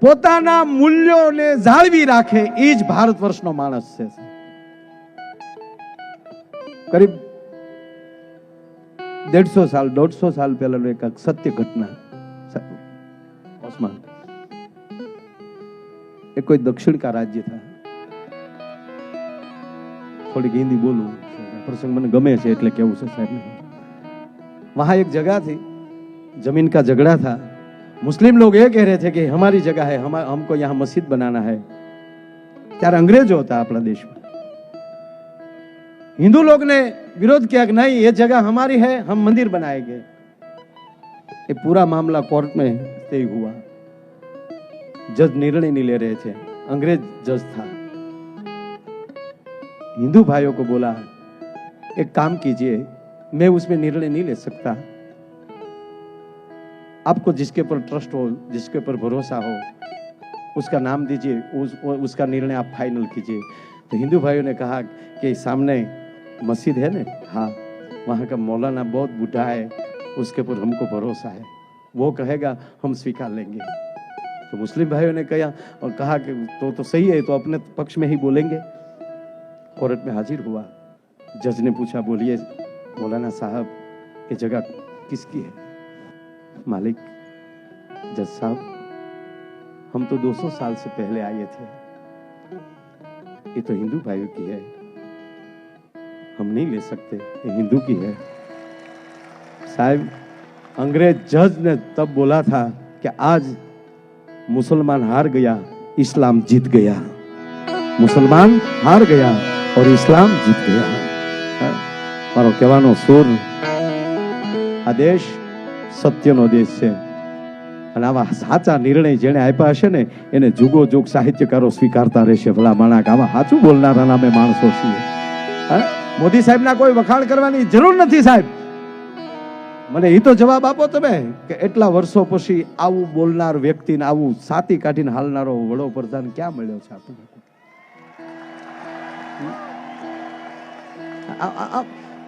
પોતાના મૂલ્યોને જાળવી રાખે એ જ ભારત વર્ષનો માણસ છે. કરીબ દેઢસો સાલ, દોઢસો સાલ પહેલાનો એક સત્ય ઘટના. એ કોઈ દક્ષિણ કા રાજ્ય થાય. થોડીક હિન્દી બોલું. પ્રસંગ મને ગમે છે એટલે કેવું છે સાહેબ. વહાં એક જગ્યાથી જમીન કા ઝઘડા થા. मुस्लिम लोग ये कह रहे थे कि हमारी जगह है हम हमको यहाँ मस्जिद बनाना है ત્યારે અંગ્રેજો હતા આપણા દેશમાં हिंदू लोग ने विरोध किया कि नहीं ये जगह हमारी है हम मंदिर बनाएंगे ये पूरा मामला कोर्ट में तय हुआ जज निर्णय नहीं ले रहे थे अंग्रेज जज था हिंदू भाइयों को बोला एक काम कीजिए मैं उसमें निर्णय नहीं ले सकता आपको जिसके ऊपर ट्रस्ट हो जिसके ऊपर भरोसा हो उसका नाम दीजिए उस, उसका निर्णय आप फाइनल कीजिए। तो हिंदू भाइयों ने कहा कि सामने मस्जिद है ना? हाँ वहाँ का मौलाना बहुत बूढ़ा है उसके ऊपर हमको भरोसा है। वो कहेगा हम स्वीकार लेंगे। तो मुस्लिम भाइयों ने कहा और कहा कि तो तो सही है तो अपने पक्ष में ही बोलेंगे। कोर्ट में हाजिर हुआ। जज ने पूछा बोलिए मौलाना साहब ये जगह किसकी है? मालिक जज साहब हम तो 200 साल से पहले आए थे ये तो हिंदू भाइयों की है हम नहीं ले सकते ये हिंदू की है साहब अंग्रेज जज ने तब बोला था कि आज मुसलमान हार गया इस्लाम जीत गया मुसलमान हार गया और इस्लाम जीत गया હા? મારો કહેવાનો સુર આ દેશ સત્યનો દેશ છે. અને આવા સાચા નિર્ણય જેણે આપ્યા હશે ને, એને જુગો જુગ સાહિત્યકારો સ્વીકારતા રહેશે. ભલા માણાક, આવા સાચું બોલનારા નામે માણસો છીએ. હા? મોદી સાહેબના કોઈ વખાણ કરવાની જરૂર નથી સાહેબ. મને એ તો જવાબ આપો તમે, કે એટલા વર્ષો પછી આવું બોલનાર વ્યક્તિને આવું સાતી કાઢીને હાલનારો વડોપ્રધાન ક્યાં મળ્યો છે આપણને?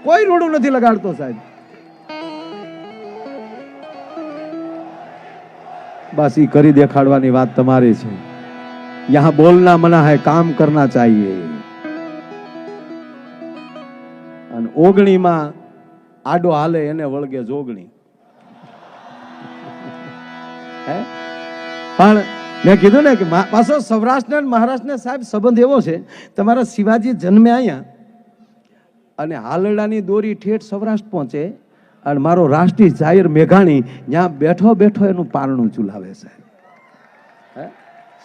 કોઈ રોડું નથી લગાડતો સાહેબ. બસ એ કરી દેખાડવાની વાત તમારી છે. યહાં બોલના મના હૈ કામ કરના ચાહીએ. અને ઓગણીમાં આડો હાલે એને વળગે જોગણી. હે? પણ મેં કીધું ને કે પાછો સૌરાષ્ટ્ર અને મહારાષ્ટ્ર સાહેબ સંબંધ એવો છે, તમારા શિવાજી જન્મે અહીંયા. અને હાલડાની દોરી ઠેઠ સૌરાષ્ટ્ર પહોંચે. અને મારો રાષ્ટ્રીય જાહેર મેઘાણી ત્યાં બેઠો બેઠો એનું પારણું ચૂલાવે છે?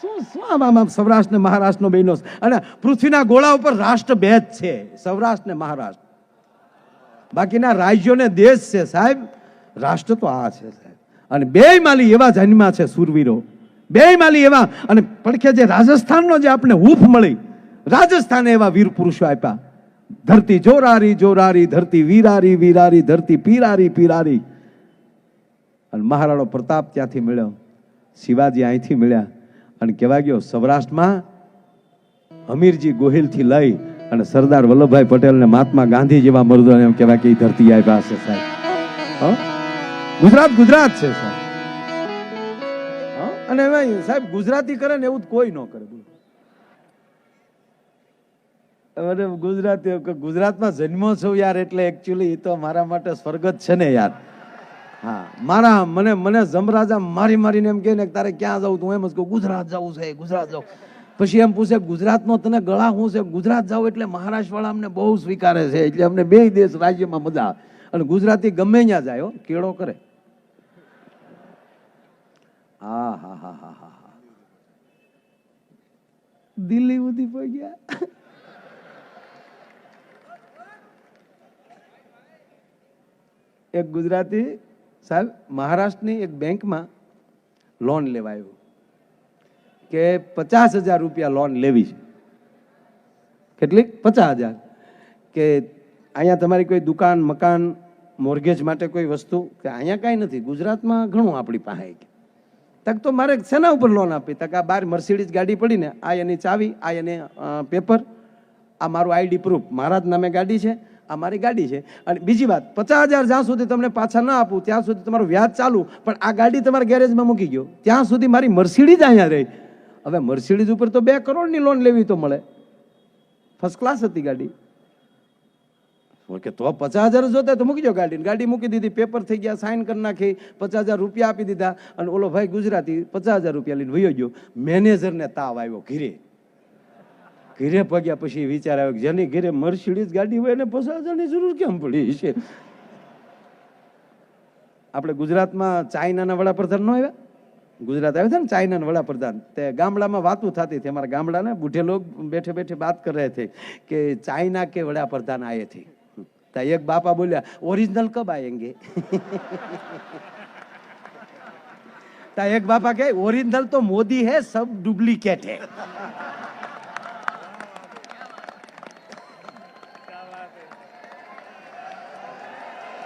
શું શું આમ આમ સૌરાષ્ટ્ર ને મહારાષ્ટ્રનો બહેનો? અને પૃથ્વીના ગોળા ઉપર રાષ્ટ્ર જ છે. સૌરાષ્ટ્ર ને મહારાષ્ટ્ર. બાકીના રાજ્યોને દેશ છે, સાહેબ. રાષ્ટ્ર તો આ છે, સાહેબ. અને બે માલી એવા જન્મા છે સુરવીરો. બે માલી એવા અને પડખે જે રાજસ્થાનનો જે આપણે હૂફ મળી, રાજસ્થાને એવા વીર પુરુષો આપ્યા. ધરતી જોરારી જોરારી, ધરતી વીરારી વીરારી, ધરતી પીરારી પીરારી અને મહારાણો પ્રતાપ ત્યાંથી મળ્યો, શિવાજી અહીંથી મળ્યા અને કહેવા ગયો, સૌરાષ્ટ્રમાં અમીરજી ગોહિલથી લઈ અને સરદાર વલ્લભભાઈ પટેલ ને મહાત્મા ગાંધી જેવા મર્દોને એમ કહેવાય કે એ ધરતી આવ્યા છે સાહેબ? ગુજરાત ગુજરાત છે સાહેબ? અને સાહેબ ગુજરાતી કરે ને એવું કોઈ ન કરે, બોલો અરે ગુજરાતી ગુજરાતમાં જન્મો છું યાર એટલે એકચ્યુઅલી તો મારા માટે સ્વર્ગ જ છે ને યાર. હા, મારા મને મને જમરાજા મારી મારીને એમ કહે ને તારે ક્યાં જવું તું? એમ જ કહું, ગુજરાત જવું છે, ગુજરાત જવું પછી એમ પૂછે, ગુજરાતનો તને ગળા શું છે? ગુજરાત જાવ એટલે મહારાષ્ટ્રવાળા અમને બહુ સ્વીકારે છે, એટલે અમને બે દેશ રાજ્યમાં મજા આવે. અને ગુજરાતી ગમે ત્યાં જાય કેળો કરે. હા હા હા હા હા. દિલ્હી સુધી પહોંચ્યા. એક ગુજરાતી સાહેબ મહારાષ્ટ્રની એક બેંકમાં લોન લેવાયું કે પચાસ હજાર રૂપિયા લોન લેવી છે. કેટલીક પચાસ હજાર. કે અહીંયા તમારી કોઈ દુકાન, મકાન મોર્ગેજ માટે કોઈ વસ્તુ? કે અહીંયા કાંઈ નથી. ગુજરાતમાં ઘણું આપણી પાસે તક તો મારે શેના ઉપર લોન આપી તક આ બાર મર્સિડીઝ ગાડી પડીને આ એની ચાવી, આ એને પેપર આ મારું આઈડી પ્રૂફ મારા જ નામે ગાડી છે. આ મારી ગાડી છે. અને બીજી વાત, પચાસ હજાર જ્યાં સુધી તમને પાછા ના આપું, ત્યાં સુધી તમારું વ્યાજ ચાલુ, પણ આ ગાડી તમારા ગેરેજમાં મૂકી ગયો. ત્યાં સુધી મારી મર્સિડીજ અહીંયા રહી. હવે મર્સિડીઝ ઉપર તો બે કરોડની લોન લેવી તો મળે. ફર્સ્ટ ક્લાસ હતી ગાડી. ઓકે તો પચાસ હજાર જોતા તો મૂકી દો ગાડી. ગાડી મૂકી દીધી પેપર થઈ ગયા સાઇન કરી નાખી, પચાસ હજાર રૂપિયા આપી દીધા. અને ઓલો ભાઈ ગુજરાતી પચાસ હજાર રૂપિયા લઈને વયો ગયો. મેનેજરને તાવ આવ્યો ઘીરે. ઘીરે પગ્યા પછી વિચાર આવ્યો જેની ઘીરે મર્સિડીઝ ગાડી હોય એને પચાસ હજારની જરૂર કેમ પડી છે? આપણે ગુજરાતમાં ચાઇનાના વડાપ્રધાન ન આવ્યા? ગુજરાત આવ્યા હતા ને ચાઇનાના વડાપ્રધાન. તે ગામડામાં વાતું થતી હતી. અમારા ગામડાને બુઢે લોકો બેઠે બેઠે વાત કરે છે કે ચાઇના કે વડાપ્રધાન આયે થી ત્યાં એક બાપા બોલ્યા ઓરિજિનલ કબ આયેંગે? ત્યાં એક બાપા કહે ઓરિજિનલ તો મોદી હે, સબ ડુપ્લિકેટ હે.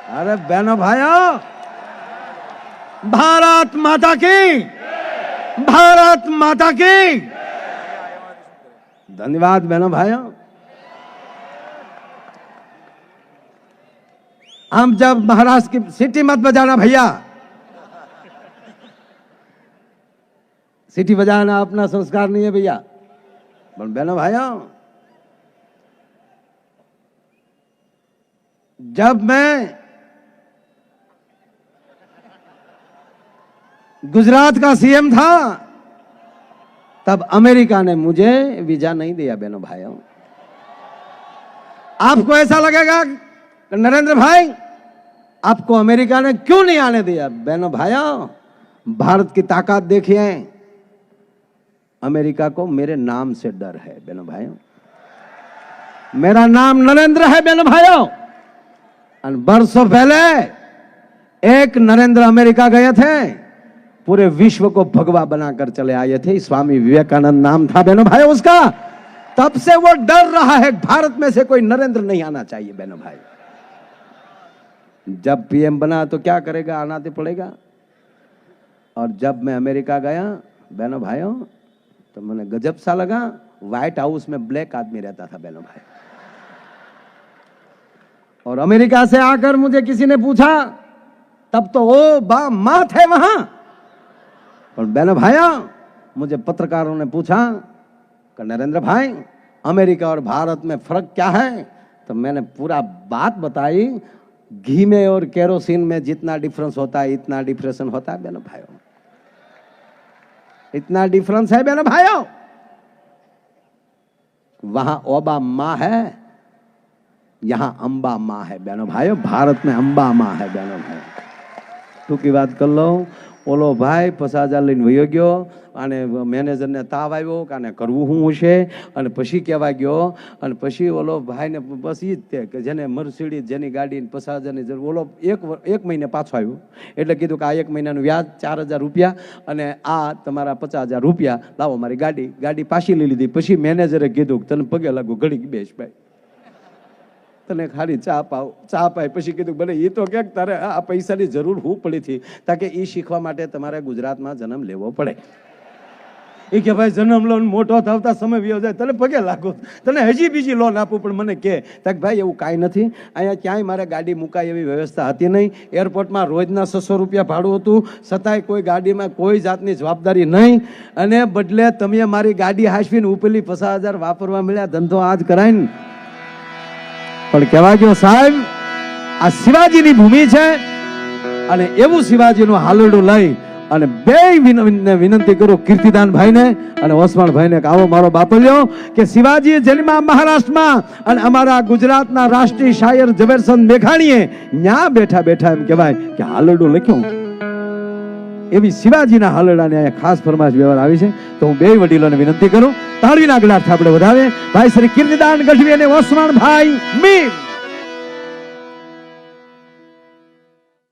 अरे बहनों भाइयों, भारत माता की, भारत माता की। धन्यवाद बहनों भाइयों। हम जब महाराष्ट्र की सिटी मत बजाना भैया। सिटी बजाना अपना संस्कार नहीं है भैया। बहनों भाइयों जब मैं गुजरात का सीएम था, तब अमेरिका ने मुझे वीज़ा नहीं दिया, बहनों भाइयों। आपको ऐसा लगेगा, नरेंद्र भाई, आपको अमेरिका ने क्यों नहीं आने दिया? बहनों भाइयों, भारत की ताकत देखिए। अमेरिका को मेरे नाम से डर है, बहनों भाइयों। मेरा नाम नरेंद्र है, बहनों भाइयों। बरसों पहले एक नरेंद्र अमेरिका गए थे, पूरे विश्व को भगवा बनाकर चले आए थे। स्वामी विवेकानंद नाम था बहनों भाई उसका। तब से वो डर रहा है, भारत में से कोई नरेंद्र नहीं आना चाहिए बहनों भाई। जब पीएम बना तो क्या करेगा आना तो पड़ेगा और जब मैं अमेरिका गया, बहनों भाइयों तो मैंने गजब सा लगा व्हाइट हाउस में ब्लैक आदमी रहता था बहनों भाई। और अमेरिका से आकर मुझे किसी ने पूछा, तब तो ओ बा माँ थे वहाँ। पर बहनों भाइयों मुझे पत्रकारों ने पूछा कि नरेंद्र भाई, अमेरिका और भारत में फ़र्क क्या है? तो मैंने पूरा बात बताई, घी में और केरोसिन में जितना डिफरेंस होता है, इतना डिफरेंस होता है, बहनों भाइयों। इतना डिफरेंस है, बहनों भाइयों। वहाँ ओबा माँ है यहाँ अंबा माँ है बहनों भाइयों भारत में अंबा माँ है बहनों भाई ટૂંકી વાત કરી લઉં ઓલો ભાઈ પચાસ હજાર લઈને વયો ગયો અને મેનેજરને તાવ આવ્યો કે આને કરવું શું હશે અને પછી કહેવા ગયો અને પછી ઓલો ભાઈને બસ એ જ તે કે જેને મર્સિડીઝ જેની ગાડી પચાસ હજારની જરૂર ઓલો એક વર- એક મહિને પાછો આવ્યો એટલે કીધું કે આ એક મહિનાનું વ્યાજ ચાર હજાર રૂપિયા અને આ તમારા પચાસ હજાર રૂપિયા લાવો મારી ગાડી ગાડી પાછી લઈ લીધી પછી મેનેજરે કીધું કે તને પગે લાગુ ઘડી બેસ ભાઈ તને ખાલી ચા પાવ ચા પાય. પછી કીધું, ભલે એ તો ક્યાંક તારે આ પૈસાની જરૂર હું પડી હતી. તાકે એ શીખવા માટે તમારે ગુજરાતમાં જન્મ લેવો પડે. એ કે, ભાઈ, જન્મ લોન મોટો થતા સમય વ્યવ જાય તને પગે લાગો. તને હજી બીજી લોન આપું, પણ મને કે. તાકે, ભાઈ, એવું કાંઈ નથી. અહીંયા ક્યાંય મારે ગાડી મુકાય એવી વ્યવસ્થા હતી નહીં. એરપોર્ટમાં રોજના છસો રૂપિયા ભાડું હતું. છતાંય કોઈ ગાડીમાં કોઈ જાતની જવાબદારી નહીં. અને બદલે તમે મારી ગાડી હાંસવીને ઉપેલી પચાસ હજાર વાપરવા મળ્યા. ધંધો આજ કરાય ને. પણ કહેવા ગયો સાહેબ, આ શિવાજીની ભૂમિ છે અને એવું શિવાજીનું હાલરડું લઈ અને બે વિનંતી કરું કીર્તિદાન ભાઈને અને ઓસમાણ ભાઈને કે આવો મારો બાપલ્યો, કે શિવાજી જન્મ મહારાષ્ટ્રમાં અને અમારા ગુજરાતના રાષ્ટ્રીય શાયર ઝવેરચંદ મેઘાણીએ ન્યા બેઠા બેઠા એમ કહેવાય કે હાલરડું લખ્યું. એવી શિવાજીના હાલડાને અહીંયા ખાસ ફરમાશ વ્યવહાર આવી છે. તો હું બે વડીલોને વિનંતી કરું, તાળવીના ગળાથી આપણે વધાવે ભાઈ શ્રી કીર્તિદાન ગઢવી અને ઓસમાણ ભાઈ મીર.